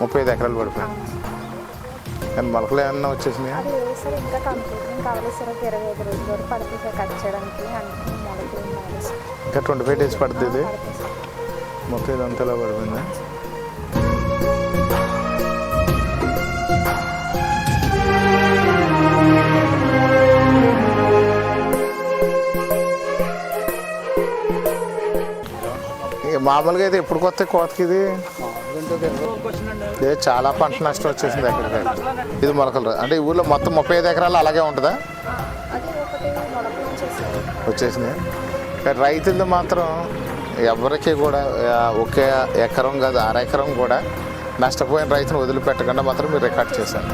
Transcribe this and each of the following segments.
ఐదు ఎకరాలు పడిపోయింది కానీ మొలకలు ఏమన్నా వచ్చేసినాయా? అది లేదు సార్ ఇంకా కంప్లీట్ ఇంకా అవ్వలేదు సార్ ఒక ఇరవై ఐదు రోజుల వరకు పడుతుంది సార్ కట్ చేయడానికి అంటే మొదటి మొదలు సార్. ఇంకా ట్వంటీ ఫైవ్ డేస్ పడుతుంది ఇది? పడుతుంది సార్. మొత్తం ఇదంతా ఇలా పడిపోయిందా? మామూలుగా అయితే ఎప్పుడు కొత్త కోతకి ఇది? ఇది చాలా పంట నష్టం వచ్చేసింది ఎక్కడికి ఇది మొలకలు అంటే ఈ ఊళ్ళో మొత్తం ముప్పై ఐదు ఎకరాలు అలాగే ఉంటుందా? వచ్చేసింది. రైతులు మాత్రం ఎవరికి కూడా ఒకే ఎకరం కాదు అర ఎకరం కూడా నష్టపోయిన రైతును వదిలిపెట్టకుండా మాత్రం మీరు రికార్డ్ చేశారు.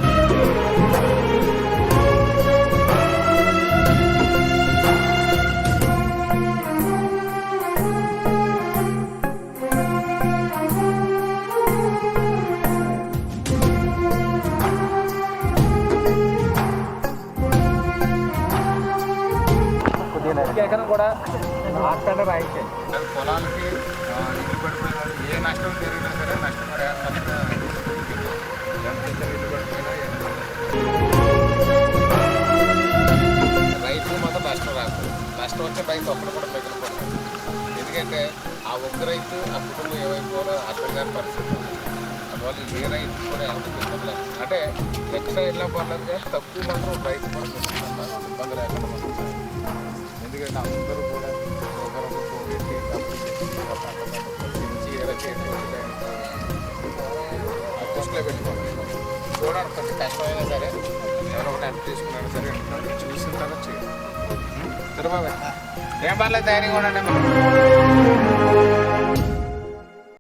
పక్కన కూడా అక్కడ రైతే పొలాలకి ఏ నష్టం జరిగినా సరే రైతు మాత్రం నష్టం రాదు నష్టం వచ్చే రైతు ఒక్కడు కూడా మిగిలిపోతాడు ఎందుకంటే ఆ ఒక్క రైతు ఆ కుటుంబం ఏమైపోవాలో అర్థం కాని పరిస్థితి అందువల్ల ఏ రైతు కూడా ఎంత ఇబ్బంది లేదు. అంటే ఎక్కడ ఎలా పర్లేదు కానీ తక్కువ మాత్రం రైతు పడుతుంది ఇబ్బంది లేకుండా మనం అందరూ కూడా ఒకరొకరు పెట్టి డబ్బులు పెట్టి ఒక పంట ఇలా చేతి దృష్టిలో చూడండి కొంచెం కష్టమైనా సరే ఎవరో ఒకటి అప్పు తీసుకున్నాను సరే చూసిన తర్వాత చేయండి సరే బాబాయ్ ఏం పర్లేదు తయారీగా ఉండండి.